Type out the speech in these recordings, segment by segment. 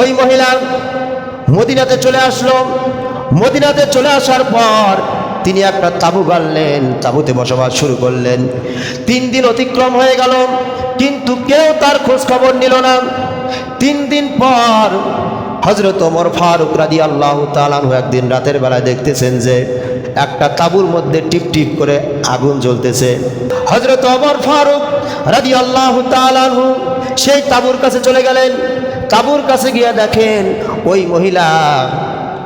ওই মহিলা মদিনাতে চলে আসলো। মদিনাতে চলে আসার পর তিনি একটা তাঁবু গাড়লেন, তাঁবুতে বসবাস শুরু করলেন। তিন দিন অতিক্রম হয়ে গেল, কিন্তু কেউ তার খোঁজ খবর নিল না। তিন দিন পর হজরত ওমর ফারুক রাদি আল্লাহ তালানহু একদিন রাতের বেলায় দেখতেছেন যে একটা তাবুর মধ্যে টিপ টিপ করে আগুন জ্বলতেছে। হজরত ওমর ফারুক রাদি আল্লাহ তালানহু সেই তাবুর কাছে চলে গেলেন। তাঁবুর কাছে গিয়ে দেখেন, ওই মহিলা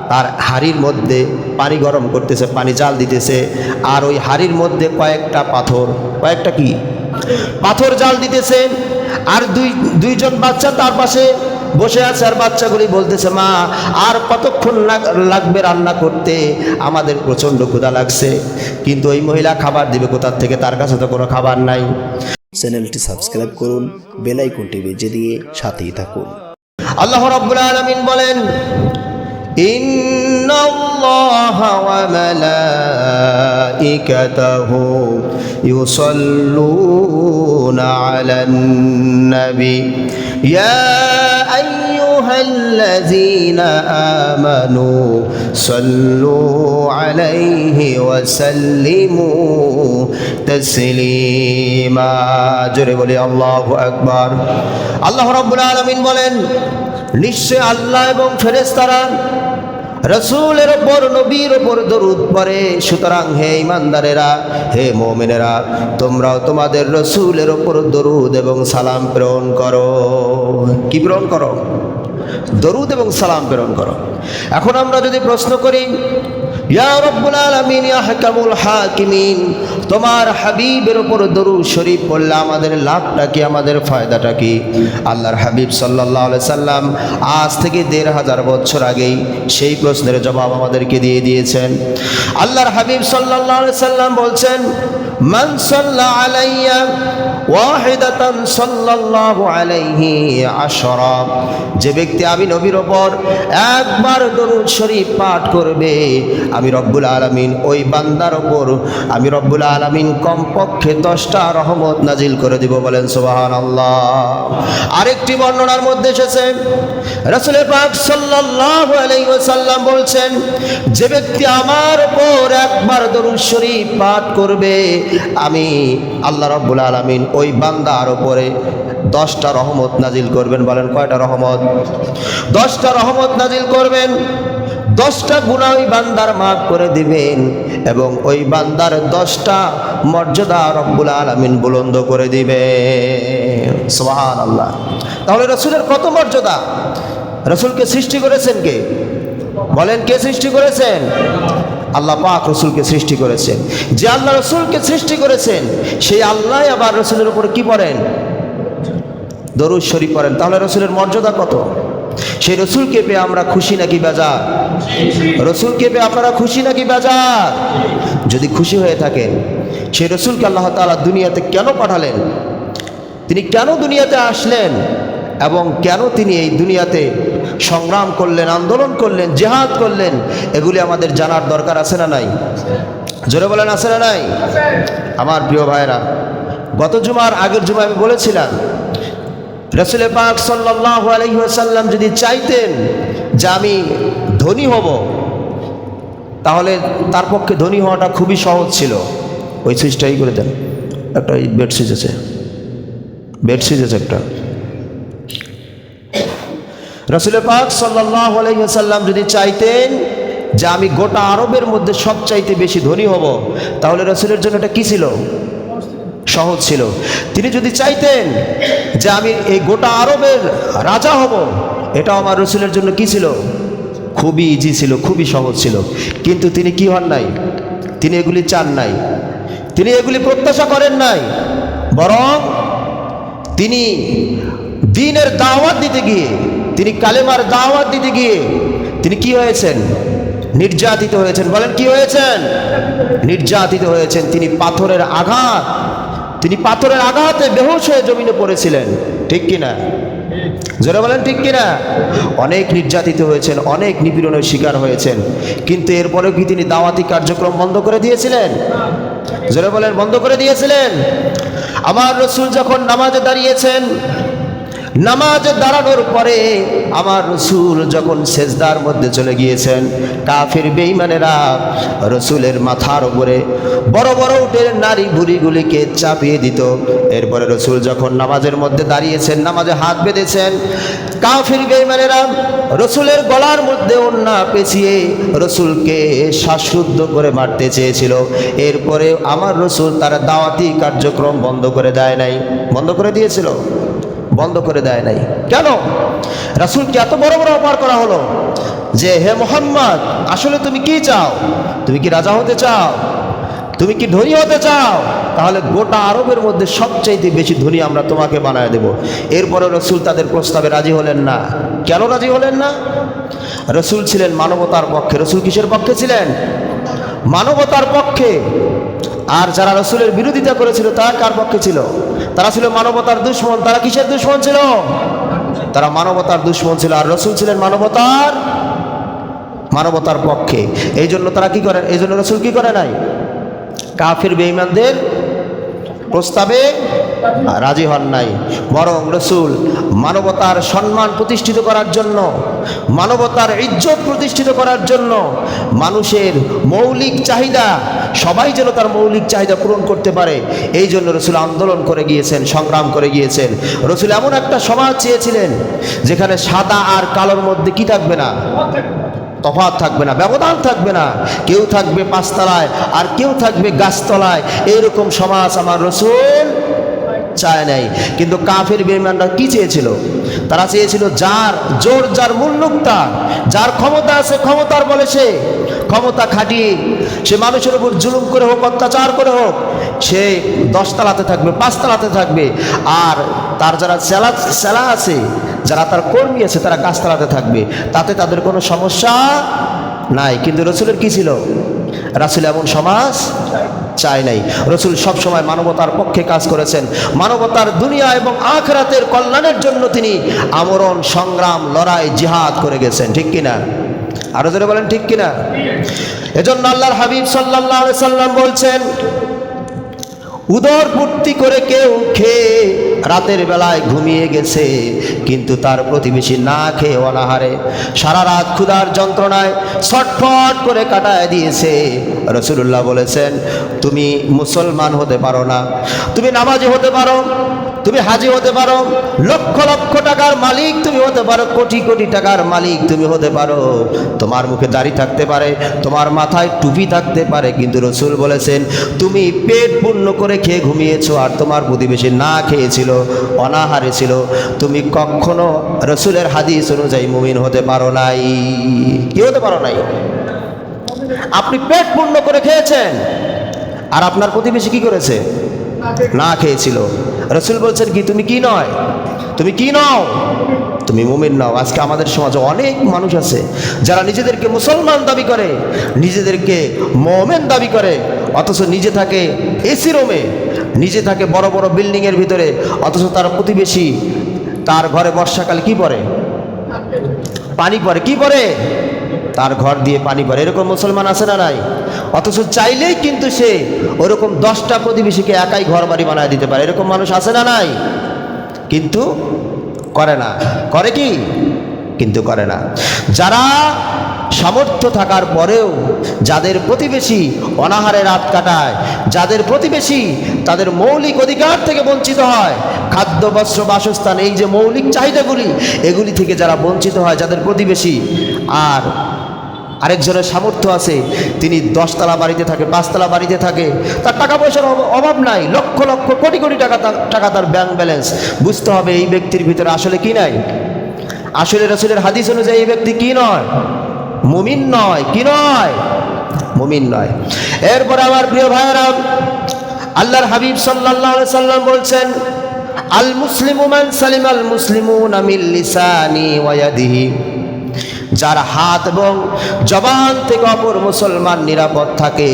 তার হাড়ির মধ্যে পানি গরম করতেছে, পানি জাল দিতেছে। আর ওই হাড়ির মধ্যে কয়েকটা পাথর, কয়েকটা কি? পাথর জাল দিতেছে। আর দুই, দুইজন বাচ্চা তার পাশে বসে আছে, আর বাচ্চাগুলি বলতেছে, মা, আর কতক্ষণ লাগ- লাগবে রান্না করতে? আমাদের প্রচণ্ড ক্ষুধা লাগছে। কিন্তু ওই মহিলা খাবার দিবে কোথার থেকে? তার কাছে তো কোনো খাবার নাই। চ্যানেলটি সাবস্ক্রাইব করুন বেল আইকনটি বেজে দিয়ে সাথেই থাকুন। আল্লাহ রাব্বুল আলামিন বলেন إن الله وملائكته يصلون على النبي يا أيها الذين آمنوا صلوا عليه وسلموا تسليما জোরে বলি আল্লাহু আকবার আল্লাহ রাব্বুল আলামিন বলেন নিশ্চয় আল্লাহ এবং ফেরেশতারা রসুলের ওপর, নবীর ওপর দরুদ পরে সুতরাং হে ইমানদারেরা, হে মোমেনেরা, তোমরাও তোমাদের রসুলের ওপর দরুদ এবং সালাম প্রেরণ করো। কি প্রেরণ করো? দরুদ এবং সালাম প্রেরণ করো। এখন আমরা যদি প্রশ্ন করি তোমার হাবিবের ওপর দরু শরীফ পড়লে আমাদের লাভটা কি, আমাদের ফায়দাটা কি? আল্লাহর হাবিব সাল্লাহ সাল্লাম আজ থেকে দেড় হাজার বছর আগেই সেই প্রশ্নের জবাব আমাদেরকে দিয়ে দিয়েছেন। আল্লাহর হাবিব সাল্লাহ সাল্লাম বলছেন মান সাল্লা আলাইয়া ওয়াহিদাতান আলাইহি আশরা। যে ব্যক্তি আমি নবীর ওপর একবার দরুদ শরীফ পাঠ করবে, আমি রব্বুল আলামিন ওই বান্দার ওপর, আমি রব্বুল আলামিন কমপক্ষে দশটা রহমত নাজিল করে দিব বলেন সুবহানাল্লাহ। আরেকটি বর্ণনার মধ্যে এসেছে রাসূলের পাক সাল্লাল্লাহু আলাইহি বলছেন, যে ব্যক্তি আমার ওপর একবার দরুদ শরীফ পাঠ করবে আমি আল্লাহ রব্বুল আলামিন ওই বান্দার ওপরে দশটা রহমত নাজিল করবেন, বলেন কয়টা রহমত? দশটা রহমত নাজিল করবেন, দশটা গুণা ওই বান্দার মাফ করে দিবেন এবং ওই বান্দার দশটা মর্যাদা রব্বুল আলমিন বুলন্দ করে দিবে সোহান আল্লাহ তাহলে রসুলের কত মর্যাদা? রসুলকে সৃষ্টি করেছেন কে? বলেন কে সৃষ্টি করেছেন? আল্লাহ পাক রসুলকে সৃষ্টি করেছেন। যে আল্লাহ রসুলকে সৃষ্টি করেছেন, সেই আল্লাহ আবার রসুলের উপর কি পড়েন? দরুদ শরীফ পড়েন। তাহলে রসুলের মর্যাদা কত? সেই রসুলকে পেয়ে আমরা খুশি নাকি বেজার? রসুলকে পেয়ে আপনারা খুশি নাকি বেজার? যদি খুশি হয়ে থাকেন, সেই রসুলকে আল্লাহ তাআলা দুনিয়াতে কেন পাঠালেন? তিনি কেন দুনিয়াতে আসলেন? এবং কেন তিনি এই দুনিয়াতে সংগ্রাম করলেন, আন্দোলন করলেন, জেহাদ করলেন, এগুলি আমাদের জানার দরকার আছে না নাই? জোরে বলেন, আছে না নাই? আমার প্রিয় ভাইরা গত জুমার আগের জুমা আমি বলেছিলাম রসুল পাক সাল্লাহ আলহিহাসাল্লাম যদি চাইতেন যে আমি ধনী হব, তাহলে তার পক্ষে ধনী হওয়াটা খুবই সহজ ছিল। ওই সুইচটাই করে দেন। একটা বেড সুইচ আছে। বেড আছে একটা। রসুল পাক সাল্লাহ আলহিহাসাল্লাম যদি চাইতেন যে আমি গোটা আরবের মধ্যে সবচাইতে বেশি ধনী হব, তাহলে রসুলের জন্য এটা কী ছিল? সহজ ছিল। তিনি যদি চাইতেন যে আমি এই গোটা আরবের রাজা হব এটা আমার রসুলের জন্য কি ছিল? খুবই ইজি ছিল, খুবই সহজ ছিল। কিন্তু তিনি কি হন নাই? তিনি এগুলি চান নাই। তিনি এগুলি প্রত্যাশা করেন নাই। বরং তিনি দিনের দাওয়াত দিতে গিয়ে তিনি কালেমার দাওয়াত দিতে গিয়ে তিনি কি হয়েছেন? নির্যাতিত হয়েছেন। বলেন, কি হয়েছেন? নির্যাতিত হয়েছেন। তিনি পাথরের আঘাত, তিনি পাথরের আঘাতে বেহুশ হয়ে জমিনে পড়েছিলেন। ঠিক কিনা? জোরে বলেন, ঠিক কিনা? অনেক নির্যাতিত হয়েছেন, অনেক নিপীড়নের শিকার হয়েছেন। কিন্তু এরপরেও কি তিনি দাওয়াতি কার্যক্রম বন্ধ করে দিয়েছিলেন? জোরে বলেন, বন্ধ করে দিয়েছিলেন? আমার রসুল যখন নামাজে দাঁড়িয়েছেন নামাজে দাঁড়ানোর পরে আমার রসুল যখন সেজদার মধ্যে চলে গিয়েছেন, কাফির বেইমানেরা রসুলের মাথার উপরে বড় বড় উটের নারী বুড়িগুলিকে চাপিয়ে দিত। এরপরে রসুল যখন নামাজের মধ্যে দাঁড়িয়েছেন, নামাজে হাত বেঁধেছেন, কাফির বেইমানেরা রসুলের গলার মধ্যে ওন্না পেঁচিয়ে রসুলকে শ্বাসরুদ্ধ করে মারতে চেয়েছিল। এরপরে আমার রসুল তার দাওয়াতি কার্যক্রম বন্ধ করে দেয় নাই। বন্ধ করে দিয়েছিল। বন্ধ করে দেয় নাই। কেন? রাসুলকে এত বড় বড় অপার করা হলো যে, হে মোহাম্মদ, আসলে তুমি কি চাও? তুমি কি রাজা হতে চাও? তুমি কি ধনী হতে চাও? তাহলে গোটা আরবের মধ্যে সবচাইতে বেশি ধনী আমরা তোমাকে বানায় দেব। এরপরে রসুল তাদের প্রস্তাবে রাজি হলেন না। কেন রাজি হলেন না? রসুল ছিলেন মানবতার পক্ষে। রসুল কিসের পক্ষে ছিলেন? মানবতার পক্ষে। আর যারা রসুলের বিরোধিতা করেছিল, তারা কার পক্ষে ছিল? তারা ছিল মানবতার দুশ্মন। তারা কিসের দুশ্মন ছিল? তারা মানবতার দুশ্মন ছিল। আর রসুল ছিলেন মানবতার মানবতার পক্ষে। এই জন্য তারা কি করে? এই জন্য রসুল কি করে নাই? কাফির, বেঈমানদের প্রস্তাবে রাজি হন নাই। বরং রসুল মানবতার সম্মান প্রতিষ্ঠিত করার জন্য, মানবতার ইজ্জত প্রতিষ্ঠিত করার জন্য মানুষের মৌলিক চাহিদা, সবাই যেন তার মৌলিক চাহিদা পূরণ করতে পারে, এই জন্য রসুল আন্দোলন করে গিয়েছেন, সংগ্রাম করে গিয়েছেন। রসুল এমন একটা সমাজ চেয়েছিলেন, যেখানে সাদা আর কালোর মধ্যে কি থাকবে না? তফাৎ থাকবে না, ব্যবধান থাকবে না। কেউ থাকবে পাঁচতলায় আর কেউ থাকবে গাছতলায়। এইরকম সমাজ আমার রসুল চায় নাই। কিন্তু কাফের বেমানরা কি চেয়েছিল? তারা চেয়েছিল, যার জোর, যার মুল্লুক তার যার ক্ষমতা আছে ক্ষমতার বলে সে, ক্ষমতা খাটিয়ে সে মানুষের উপর জুলুম করে হোক, অত্যাচার করে হোক, সে দশতলাতে থাকবে, পাঁচতলাতে থাকবে। আর তার যারা সেলা সেলা আছে, যারা তার কর্মী আছে, তারা গাছতলাতে থাকবে। তাতে তাদের কোনো সমস্যা নাই। কিন্তু রসুলের কি ছিল? রাসুল এমন সমাজ চায় নাই। রসুল সবসময় মানবতার পক্ষে কাজ করেছেন। মানবতার দুনিয়া এবং আখরাতের কল্যাণের জন্য তিনি আমরণ, সংগ্রাম, লড়াই, জিহাদ করে গেছেন। ঠিক কিনা? আরও ধরে বলেন, ঠিক কিনা? এজন্য আল্লাহর হাবিব সাল্লাহ সাল্লাম বলছেন উদর পূর্তি করে কেউ খেয়ে রাতের বেলায় ঘুমিয়ে গেছে। কিন্তু তার প্রতিবেশী না খেয়ে অনাহারে। সারা রাত ক্ষুধার যন্ত্রণায় ছটফট করে কাটায় দিয়েছে। রসুল্লাহ বলেছেন, তুমি মুসলমান হতে পারো না। তুমি নামাজি হতে পারো তুমি হাজি হতে পারো, লক্ষ লক্ষ টাকার মালিক তুমি হতে পারো, কোটি কোটি টাকার মালিক তুমি হতে পারো। তোমার মুখে দাড়ি থাকতে পারে, তোমার মাথায় টুপি থাকতে পারে, কিন্তু রসুল বলেছেন, তুমি পেট পূর্ণ করে খেয়ে ঘুমিয়েছো আর তোমার প্রতিবেশী না খেয়েছিল, অনাহারে ছিল। তুমি কখনো রসুলের হাদিস অনুযায়ী মুমিন হতে পারো নাই। কি হতে পারো নাই? আপনি পেট পূর্ণ করে খেয়েছেন, আর আপনার প্রতিবেশী কি করেছে? না খেয়েছিল। রসুল বলছেন কি, তুমি কি নয়? তুমি কি নও? তুমি মুমিন নাও। আজকে আমাদের সমাজে অনেক মানুষ আছে, যারা নিজেদেরকে মুসলমান দাবি করে, নিজেদেরকে মোমেন দাবি করে, অথচ নিজে থাকে এসি রুমে, নিজে থাকে বড় বড় বিল্ডিংয়ের ভিতরে, অথচ তার প্রতিবেশী তার ঘরে বর্ষাকালে কি পরে? পানি পরে, কি পড়ে তার ঘর দিয়ে পানি পড়ে। এরকম মুসলমান আছে না নাই? অথচ চাইলেই কিন্তু সে ওরকম দশটা প্রতিবেশীকে একাই ঘর বাড়ি বানায় দিতে পারে। এরকম মানুষ আছে না নাই? কিন্তু করে না। করে কি? কিন্তু করে না। যারা সামর্থ্য থাকার পরেও যাদের প্রতিবেশী অনাহারে রাত কাটায়, যাদের প্রতিবেশী তাদের মৌলিক অধিকার থেকে বঞ্চিত হয়, খাদ্য, বস্ত্র, বাসস্থান, এই যে মৌলিক চাহিদাগুলি, এগুলি থেকে যারা বঞ্চিত হয়, যাদের প্রতিবেশী, আর আরেকজনের সামর্থ্য আছে, তিনি দশতলা বাড়িতে থাকে, পাঁচতলা বাড়িতে থাকে, তার টাকা পয়সার অভ- অভাব নাই, লক্ষ লক্ষ, কোটি কোটি টাকা টাকা তার ব্যাংক ব্যালেন্স বুঝতে হবে এই ব্যক্তির ভিতরে আসলে কি নাই? আসলে রসুলের হাদিস অনুযায়ী এই ব্যক্তি কি নয়? মুমিন নয়, কি নয়? মুমিন নয়। এরপর আমার প্রিয় ভাইয়েরা, আল্লাহর হাবিব আলাইহি সাল্লাম বলছেন আল মুসলিম সালিম আল মুসলিমুনা মিন লিসানি ওয়া ইয়াদিহি। যার হাত এবং জবান থেকে অপর মুসলমান নিরাপদ থাকে,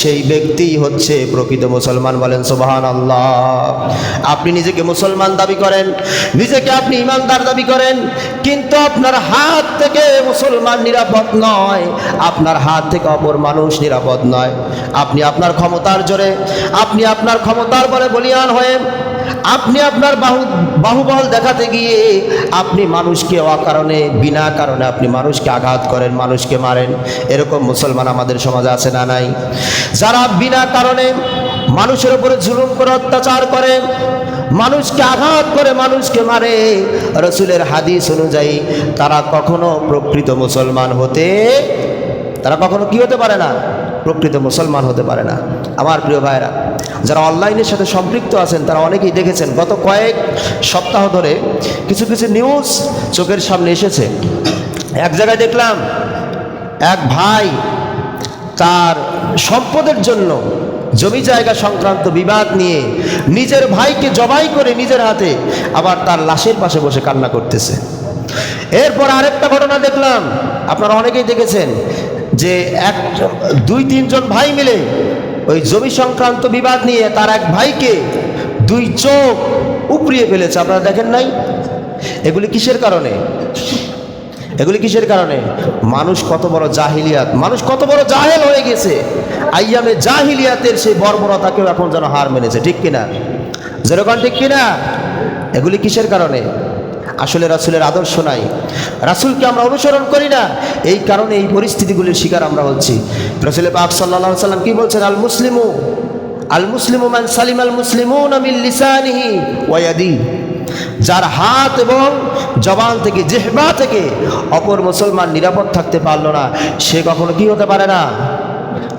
সেই ব্যক্তি হচ্ছে প্রকৃত মুসলমান বলেন সুবাহান আল্লাহ আপনি নিজেকে মুসলমান দাবি করেন, নিজেকে আপনি ইমানদার দাবি করেন, কিন্তু আপনার হাত থেকে মুসলমান নিরাপদ নয়, আপনার হাত থেকে অপর মানুষ নিরাপদ নয়। আপনি আপনার ক্ষমতার জোরে, আপনি আপনার ক্ষমতার বলে বলিয়ান হয়ে আপনি আপনার বাহু, বাহুবল দেখাতে গিয়ে আপনি মানুষকে অকারণে, বিনা কারণে আপনি মানুষকে আঘাত করেন, মানুষকে মারেন। এরকম মুসলমান আমাদের সমাজে আছে না নাই? যারা বিনা কারণে মানুষের উপরে জুলুম করে, অত্যাচার করে, মানুষকে আঘাত করে, মানুষকে মারে, রসুলের হাদিস অনুযায়ী তারা কখনো প্রকৃত মুসলমান হতে, তারা কখনো কি হতে পারে না? প্রকৃত মুসলমান হতে পারে না। আমার প্রিয় ভাইরা যারা অনলাইনের সাথে সম্পৃক্ত আছেন, তারা অনেকেই দেখেছেন, গত কয়েক সপ্তাহ ধরে কিছু কিছু নিউজ চোখের সামনে এসেছে। এক জায়গায় দেখলাম, এক ভাই তার সম্পদের জন্য জমি জায়গা সংক্রান্ত বিবাদ নিয়ে নিজের ভাইকে জবাই করে নিজের হাতে আবার তার লাশের পাশে বসে কান্না করতেছে। এরপর আরেকটা ঘটনা দেখলাম, আপনারা অনেকেই দেখেছেন যে এক, দুই, তিনজন ভাই মিলে ওই জমি সংক্রান্ত বিবাদ নিয়ে তার এক ভাইকে দুই চোখ উপড়িয়ে ফেলেছে, আপনারা দেখেন নাই? এগুলি কিসের কারণে? এগুলি কিসের কারণে? মানুষ কত বড় জাহিলিয়াত, মানুষ কত বড় জাহেল হয়ে গেছে। আইয়ামে জাহিলিয়াতের সেই বর্বরতাকেও এখন যেন হার মেনেছে, ঠিক কিনা? যেরকম ঠিক কিনা? এগুলি কিসের কারণে? আসলে রাসুলের আদর্শ নাই। রাসুলকে আমরা অনুসরণ করি না। এই কারণে এই পরিস্থিতিগুলির শিকার আমরা হচ্ছি। রসুল পাক সাল্লাহ সাল্লাম কি বলছেন? আল মুসলিমু আল মুসলিমু মান সালিম আল মুসলিমুন মিন লিসানিহি ওয়াদি যার হাত এবং জবান থেকে, জেহবা থেকে অপর মুসলমান নিরাপদ থাকতে পারল না, সে কখনো কি হতে পারে না?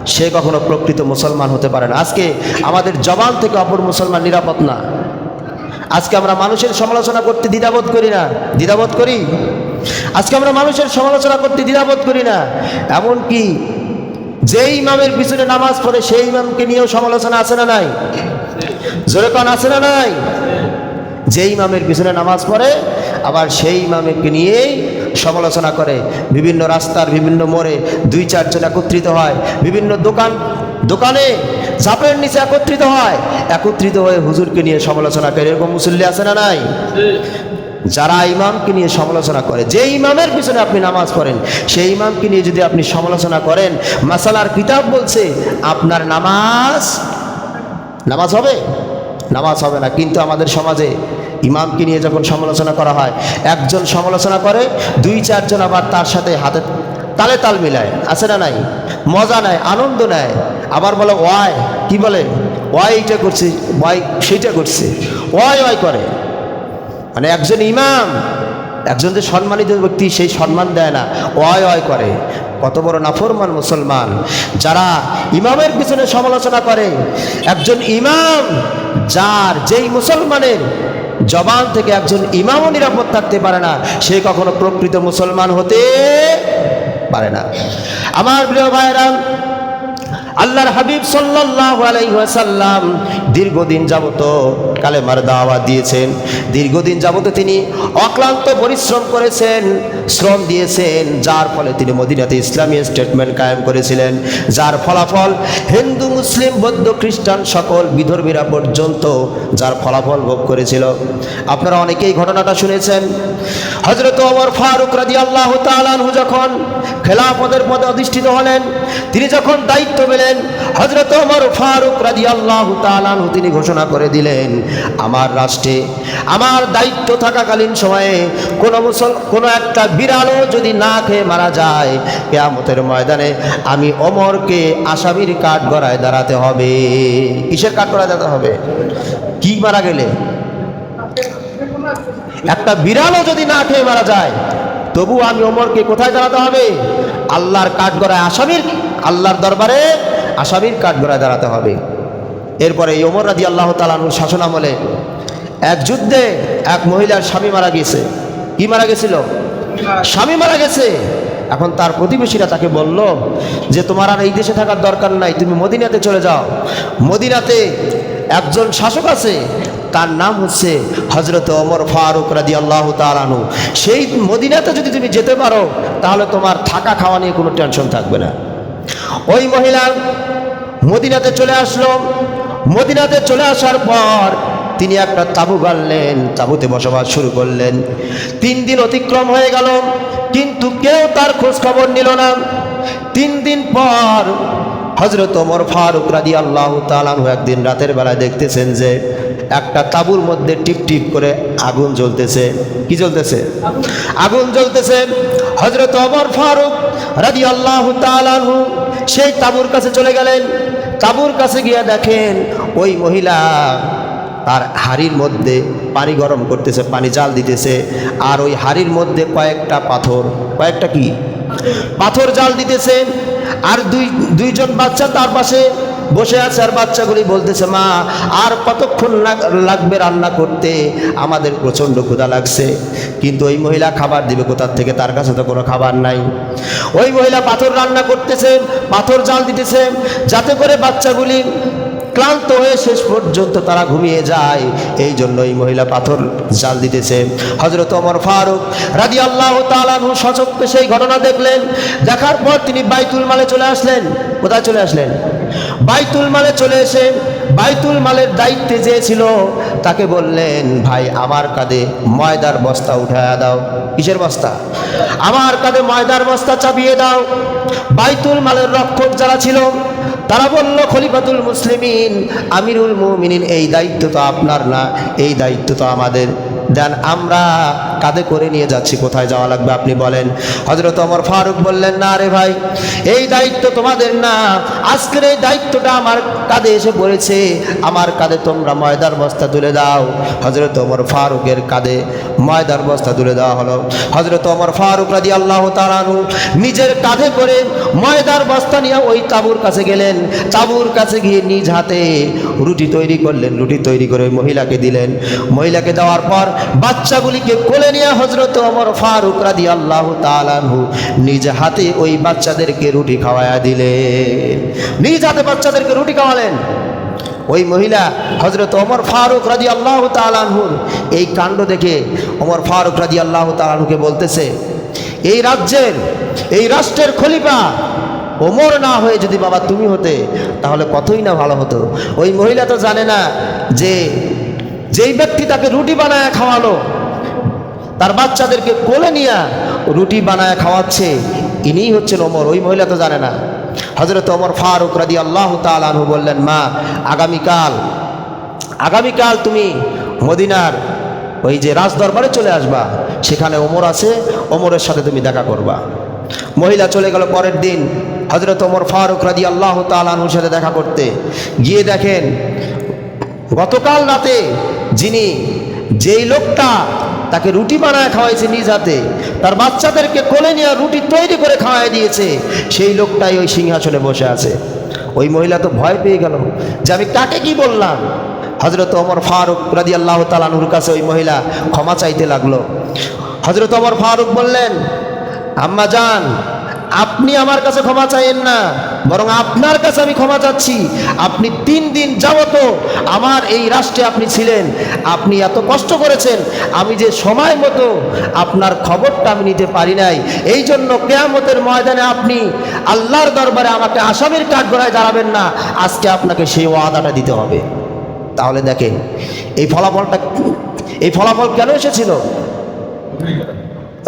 সে কখনো প্রকৃত মুসলমান হতে পারে না। আজকে আমাদের জবান থেকে অপর মুসলমান নিরাপদ না। আজকে আমরা মানুষের সমালোচনা করতে দ্বিধাবোধ করি না। দ্বিধাবোধ করি? আজকে আমরা মানুষের সমালোচনা করতে দ্বিধাবোধ করি না। এমনকি যেই ইমামের পিছনে নামাজ পড়ে, সেই ইমামকে নিয়েও সমালোচনা আছে না নাই? জোরে কন, আছে না নাই? যে ইমামের পিছনে নামাজ পড়ে, আবার সেই ইমামকে নিয়েই সমালোচনা করে। বিভিন্ন রাস্তার বিভিন্ন মোড়ে দুই চারজন একত্রিত হয়। বিভিন্ন দোকান, দোকানে ঝাপের নিচে একত্রিত হয়। একত্রিত হয়ে হুজুরকে নিয়ে সমালোচনা করে। এরকম মুসল্লি আছে না নাই? যারা ইমামকে নিয়ে সমালোচনা করে, যে ইমামের পিছনে আপনি নামাজ পড়েন, সেই ইমামকে নিয়ে যদি আপনি সমালোচনা করেন, মাসালার কিতাব বলছে, আপনার নামাজ নামাজ হবে? নামাজ হবে না। কিন্তু আমাদের সমাজে ইমামকে নিয়ে যখন সমালোচনা করা হয়, একজন সমালোচনা করে, দুই চারজন আবার তার সাথে হাতে তালে তাল মিলায়। আছে না নাই? মজা নেয়, আনন্দ নেয়। আবার বলে, ওয়াই। কি বলে? ওয়াই এইটা করছে, ওয়াই সেইটা করছে। ওয়াই ওয়াই করে। মানে একজন ইমাম, একজন যে সম্মানিত ব্যক্তি, সেই সম্মান দেয় না। ওয় অয় করে। কত বড় নাফরমান মুসলমান। যারা ইমামের পিছনে সমালোচনা করে, একজন ইমাম যার যেই মুসলমানের জবান থেকে একজন ইমামও নিরাপদ থাকতে পারে না, সে কখনো প্রকৃত মুসলমান হতে পারে না। আমার প্রিয় ভাইরা আল্লাহর হাবিব সাল্লাল্লাহু আলাইহি ওয়াসাল্লাম দীর্ঘদিন যাবত কালেমার দাওয়াত দিয়েছেন। দীর্ঘদিন যাবত তিনি অক্লান্ত পরিশ্রম করেছেন, শ্রম দিয়েছেন, যার ফলে তিনি মদিনাতে ইসলামী স্টেটমেন্ট কায়েম করেছিলেন। যার ফলাফল হিন্দু, মুসলিম, বৌদ্ধ, খ্রিস্টান সকল বিধর্মীরা পর্যন্ত যার ফলাফল ভোগ করেছিল। আপনারা অনেকেই ঘটনাটা শুনেছেন। হজরত ওমর ফারুক রাজি আল্লাহ তালানহু যখন খেলাফতের পদে অধিষ্ঠিত হলেন, তিনি যখন দায়িত্ব পেলেন হজরত ওমর ফারুক রাজি আল্লাহ তালানহু তিনি ঘোষণা করে দিলেন, আমার রাষ্ট্রে আমার দায়িত্ব থাকাকালীন সময়ে কোনো মুসল, কোনো একটা বিড়ালও যদি না খেয়ে মারা যায়, কেয়ামতের ময়দানে আমি ওমরকে আসামির কাঠ গড়ায় দাঁড়াতে হবে। কিসের কাঠ গড়ায় দাঁড়াতে হবে? কি মারা গেলে? একটা বিড়ালও যদি না খেয়ে মারা যায় তবু আমি ওমরকে কোথায় দাঁড়াতে হবে? আল্লাহর কাঠগড়ায় আসামির, আল্লাহর দরবারে আসামির কাঠগড়ায় দাঁড়াতে হবে। এরপরে ওমর রাজি আল্লাহ তালানুর শাসন আমলে এক যুদ্ধে এক মহিলার স্বামী মারা গেছে কি মারা গেছিল? স্বামী মারা গেছে। এখন তার প্রতিবেশীরা তাকে বলল যে, তোমার আর এই দেশে থাকার দরকার নাই, তুমি মদিনাতে চলে যাও। মদিনাতে একজন শাসক আছে, তার নাম হচ্ছে হজরত ওমর ফারুক রাজি আল্লাহ তালানু সেই মদিনাতে যদি তুমি যেতে পারো, তাহলে তোমার থাকা খাওয়া নিয়ে কোনো টেনশন থাকবে না। ওই মহিলা মদিনাতে চলে আসলো। মদিনাতে চলে আসার পর তিনি একটা তাঁবু গাড়লেন, তাঁবুতে বসবাস শুরু করলেন। তিন দিন অতিক্রম হয়ে গেল, কিন্তু কেউ তার খোঁজ খবর নিল না। তিন দিন পর হজরত ওমর ফারুক রাদি আল্লাহ তালানহু একদিন রাতের বেলায় দেখতেছেন যে একটা তাঁবুর মধ্যে টিপ টিপ করে আগুন জ্বলতেছে। কি জ্বলতেছে? আগুন জ্বলতেছে। হজরত অমর ফারুক রাজি আল্লাহ তালানহু সেই তাঁবুর কাছে চলে গেলেন। তাঁবুর কাছে গিয়া দেখেন ওই মহিলা তার হাড়ির মধ্যে পানি গরম করতেছে, পানি জাল দিতেছে। আর ওই হাড়ির মধ্যে কয়েকটা পাথর, কয়েকটা কি? পাথর জাল দিতেছে আর দুই, দুইজন বাচ্চা তার পাশে বসে আছে আর বাচ্চাগুলি বলতেছে, মা, আর কতক্ষণ লাগ- লাগবে রান্না করতে? আমাদের প্রচণ্ড ক্ষুধা লাগছে। কিন্তু ওই মহিলা খাবার দিবে কোথার থেকে? তার কাছে তো কোনো খাবার নাই। ওই মহিলা পাথর রান্না করতেছে, পাথর জাল দিতেছে, যাতে করে বাচ্চাগুলি ক্লান্ত হয়ে শেষ পর্যন্ত তারা ঘুমিয়ে যায়। এই জন্য এই মহিলা পাথর জাল দিতেছে। হজরত অমর ফারুক রাজি আল্লাহ তালানহু সচক্ষে সেই ঘটনা দেখলেন। দেখার পর তিনি বাইতুল মালে চলে আসলেন। কোথায় চলে আসলেন? বাইতুল মালে চলে এসে বাইতুল মালের দায়িত্বে যে ছিল, তাকে বললেন, ভাই, আমার কাঁধে ময়দার বস্তা উঠায়া দাও। কিসের বস্তা? আমার কাঁধে ময়দার বস্তা চাপিয়ে দাও। বাইতুল মালের রক্ষক যারা ছিল, তারা বলল, খলিফাতুল মুসলিমিন, আমিরুল মুমিনিন, এই দায়িত্ব তো আপনার না, এই দায়িত্ব তো আমাদের। দেন, আমরা কাঁধে করে নিয়ে যাচ্ছি, কোথায় যাওয়া লাগবে আপনি বলেন। হজরত অমর ফারুক বললেন, না রে ভাই, এই দায়িত্ব তোমাদের না। আজকের এই দায়িত্বটা আমার কাঁধে এসে পড়েছে। আমার কাঁধে তোমরা ময়দার বস্তা তুলে দাও। হজরত অমর ফারুকের কাঁধে ময়দার বস্তা তুলে দেওয়া হলো। হজরত অমর ফারুক রাজি আল্লাহ তালানু নিজের কাঁধে করে ময়দার বস্তা নিয়ে ওই তাবুর কাছে গেলেন। তাবুর কাছে গিয়ে নিজ হাতে রুটি তৈরি করলেন। রুটি তৈরি করে মহিলাকে দিলেন। মহিলাকে দেওয়ার পর বাচ্চাগুলিকে কোলে নিয়ে হজরত অমর ফারুক রাদি আল্লাহ তালানহু নিজ হাতে ওই বাচ্চাদেরকে রুটি খাওয়ায়া দিলেন। নিজ হাতে বাচ্চাদেরকে রুটি খাওয়ালেন। ওই মহিলা হজরত অমর ফারুক রাজি আল্লাহ তালানহুর এই কাণ্ড দেখে অমর ফারুক রাজি আল্লাহ তালানহুকে বলতেছে, এই রাজ্যের, এই রাষ্ট্রের খলিফা ওমর না হয়ে যদি বাবা তুমি হতে, তাহলে কতই না ভালো হতো? ওই মহিলা তো জানে না যে যেই ব্যক্তি তাকে রুটি বানায় খাওয়ালো, তার বাচ্চাদেরকে কোলে নিয়ে রুটি বানায় খাওয়াচ্ছে, ইনিই হচ্ছেন ওমর। ওই মহিলা তো জানে না। হজরত ওমর ফারুক রাদি আল্লাহ তালু বললেন, মা, আগামীকাল আগামীকাল তুমি মদিনার ওই যে রাজদরবারে চলে আসবা। সেখানে ওমর আছে, ওমরের সাথে তুমি দেখা করবা। মহিলা চলে গেল পরের দিন হজরত ওমর ফারুক রাদি আল্লাহ তালাহুর সাথে দেখা করতে। গিয়ে দেখেন, গতকাল রাতে যিনি যেই লোকটা তাকে রুটি বানায় খাওয়াইছে নিজ হাতে, তার বাচ্চাদেরকে কোলে নিয়ে রুটি তৈরি করে খাওয়াই দিয়েছে, সেই লোকটাই ওই সিংহাসনে বসে আছে। ওই মহিলা তো ভয় পেয়ে গেল যে আমি কাকে কি বললাম। হজরত ওমর ফারুক রাজি আল্লাহ তালানুর কাছে ওই মহিলা ক্ষমা চাইতে লাগল। হজরত ওমর ফারুক বললেন, আম্মা যান আপনি আমার কাছে ক্ষমা চাইেন না, বরং আপনার কাছে আমি ক্ষমা চাচ্ছি। আপনি তিন দিন যাবত আমার এই রাষ্ট্রে আপনি ছিলেন। আপনি এত কষ্ট করেছেন, আমি যে সময় মতো আপনার খবরটা আমি নিতে পারি নাই। এই জন্য কেয়ামতের ময়দানে আপনি আল্লাহর দরবারে আমাকে আসামির কাঠগড়ায় দাঁড়াবেন না। আজকে আপনাকে সেই ওয়াদাটা দিতে হবে। তাহলে দেখেন, এই ফলাফলটা, এই ফলাফল কেন এসেছিল?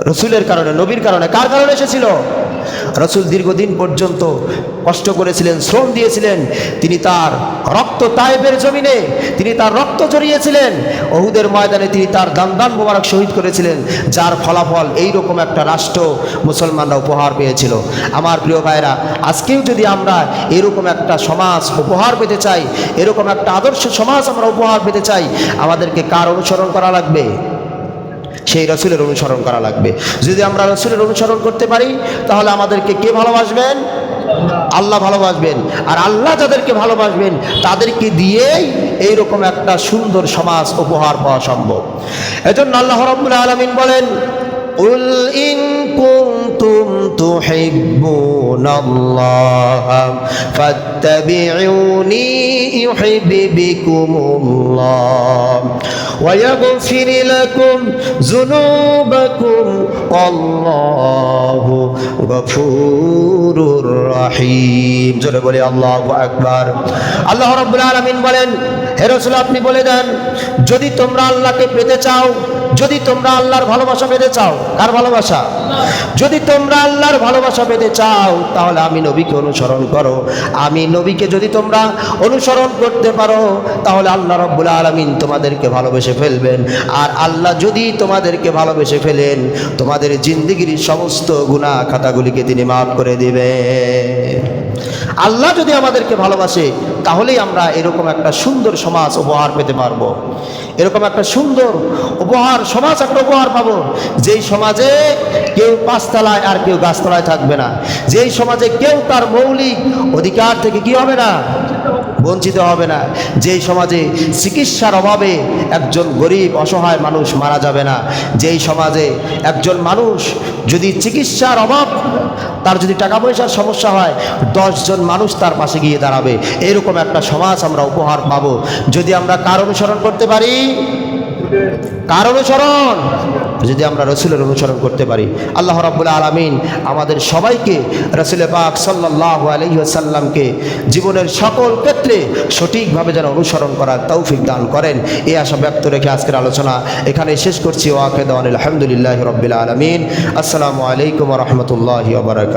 রসুলের কারণে, নবীর কারণে, কার কারণে এসেছিল? রসুল দীর্ঘদিন পর্যন্ত কষ্ট করেছিলেন, শ্রম দিয়েছিলেন, তিনি তার রক্ত তায়েবের জমিনে, তিনি তার রক্ত জড়িয়েছিলেন অহুদের ময়দানে তিনি তার দান মোবারক শহীদ করেছিলেন, যার ফলাফল এই রকম একটা রাষ্ট্র মুসলমানরা উপহার পেয়েছিল। আমার প্রিয় ভাইরা আজকেও যদি আমরা এরকম একটা সমাজ উপহার পেতে চাই, এরকম একটা আদর্শ সমাজ আমরা উপহার পেতে চাই, আমাদেরকে কার অনুসরণ করা লাগবে? সেই রসুলের অনুসরণ করা লাগবে। যদি আমরা রসুলের অনুসরণ করতে পারি, তাহলে আমাদেরকে কে ভালোবাসবেন? আল্লাহ ভালোবাসবেন। আর আল্লাহ যাদেরকে ভালোবাসবেন, তাদেরকে দিয়েই এইরকম একটা সুন্দর সমাজ উপহার পাওয়া সম্ভব। এজন্য আল্লাহ রবুল্লা আলমিন বলেন, উল ইন كنتم تحبون الله فاتبعوني يحببكم الله ويغفر لكم ذنوبكم والله غفور رحيم জোরে বলি আল্লাহু আকবার আল্লাহ রাব্বুল আলামিন বলেন হে রাসূল আপনি বলে দেন যদি তোমরা আল্লাহকে পেতে চাও যদি তোমরা আল্লাহর ভালোবাসা পেতে চাও, কার ভালোবাসা? যদি তোমরা আল্লাহর ভালোবাসা পেতে চাও, তাহলে আমি নবীকে অনুসরণ করো। আমি নবীকে যদি তোমরা অনুসরণ করতে পারো, তাহলে আল্লাহ রব্বুল আলমিন তোমাদেরকে ভালোবেসে ফেলবেন। আর আল্লাহ যদি তোমাদেরকে ভালোবেসে ফেলেন, তোমাদের জিন্দিগির সমস্ত গুণা খাতাগুলিকে তিনি মাফ করে দিবেন। আল্লাহ যদি আমাদেরকে ভালোবাসে, তাহলেই আমরা এরকম একটা সুন্দর সমাজ উপহার পেতে পারব। এরকম একটা সুন্দর উপহার, সমাজ একটা উপহার পাবো। যেই সমাজে কেউ পাঁচতলায় আর কেউ গাছতলায় থাকবে না। যেই সমাজে কেউ তার মৌলিক অধিকার থেকে কি হবে না? বঞ্চিত হবে না। যেই সমাজে চিকিৎসার অভাবে একজন গরিব, অসহায় মানুষ মারা যাবে না। যেই সমাজে একজন মানুষ যদি চিকিৎসার অভাব, তার যদি টাকা পয়সার সমস্যা হয় দশজন মানুষ তার পাশে গিয়ে দাঁড়াবে। এরকম একটা সমাজ আমরা উপহার পাবো। যদি আমরা কার অনুসরণ করতে পারি? কার অনুসরণ? যদি আমরা রসুলের অনুসরণ করতে পারি, আল্লাহ রাবুল আলমিন আমাদের সবাইকে রসুল পাক সাল্লাহ আলহিহাসাল্লামকে জীবনের সকল ক্ষেত্রে সঠিকভাবে যেন অনুসরণ করার তৌফিক দান করেন। এই আশা ব্যক্ত রেখে আজকের আলোচনা এখানে শেষ করছি। ওয়াকেদ আলহামদুলিল্লাহ রবিল আলমিন। আসসালামু আলাইকুম রহমতুল্লাহ বারকাত